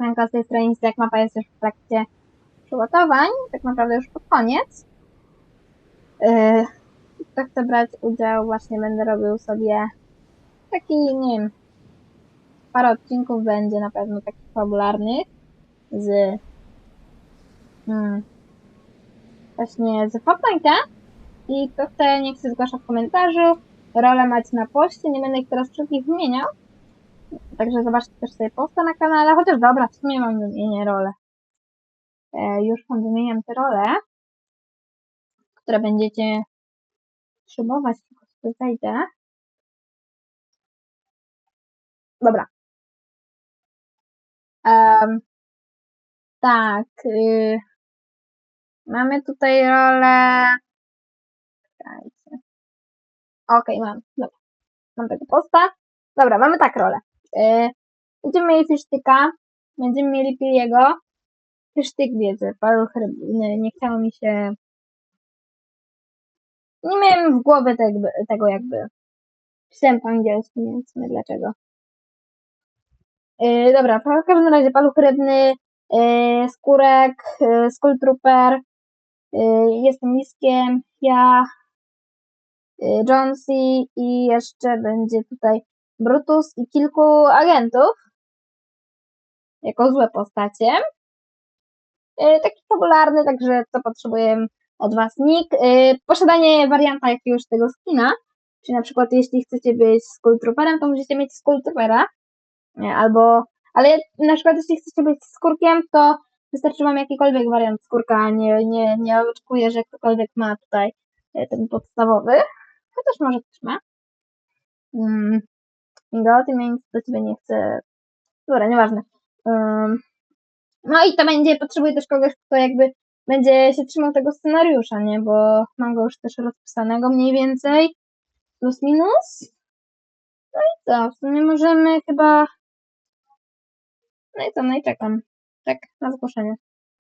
Franka z tej strony jak mapa jest już w trakcie przygotowań, tak naprawdę już pod koniec. Yy, kto chce brać udział, właśnie będę robił sobie taki, nie wiem, parę odcinków będzie na pewno takich fabularnych z hmm, właśnie z Fortnite'a i kto chce, niech się zgłasza w komentarzu. Role macie na poście, nie będę ich teraz wszystkich wymieniał. Także zobaczcie też sobie posta na kanale, chociaż dobra, w sumie mam wymienię role. E, już wam wymieniam te role, które będziecie potrzebować, tylko sobie zejdę. Dobra. Em, tak. Y, mamy tutaj rolę. Okej, mam. Dobra. Mam tego posta. Dobra, mamy tak rolę. Y, będziemy mieli fisztyka. Będziemy mieli piliego. Fisztyk wiedzy. Paluch rybny. Nie chciało mi się. Nie miałem w głowie tego, tego jakby. Pisałem po angielsku, nie wiem dlaczego. Yy, dobra, w każdym razie paluch rybny, yy, skórek, yy, skull trooper, yy, jestem liskiem, ja, yy, Jonesy i jeszcze będzie tutaj Brutus i kilku agentów jako złe postacie. Yy, taki fabularny, także co potrzebuję od Was nick. Yy, posiadanie warianta jakiegoś tego skina, czyli na przykład jeśli chcecie być Skull Trooperem, to musicie mieć Skull Troopera. Nie, albo, ale na przykład jeśli chcecie być skórkiem, to wystarczy wam jakikolwiek wariant skórka, nie, nie, nie oczekuję, że ktokolwiek ma tutaj e, ten podstawowy, chociaż może ktoś ma. Ty mnie nic do ciebie nie chcę. Dobra, nieważne. Um, no i to będzie, potrzebuję też kogoś, kto jakby będzie się trzymał tego scenariusza, nie, bo mam go już też rozpisanego mniej więcej, plus minus. No i co, w sumie możemy chyba no i co, no i czekam. Tak, na zgłoszenie.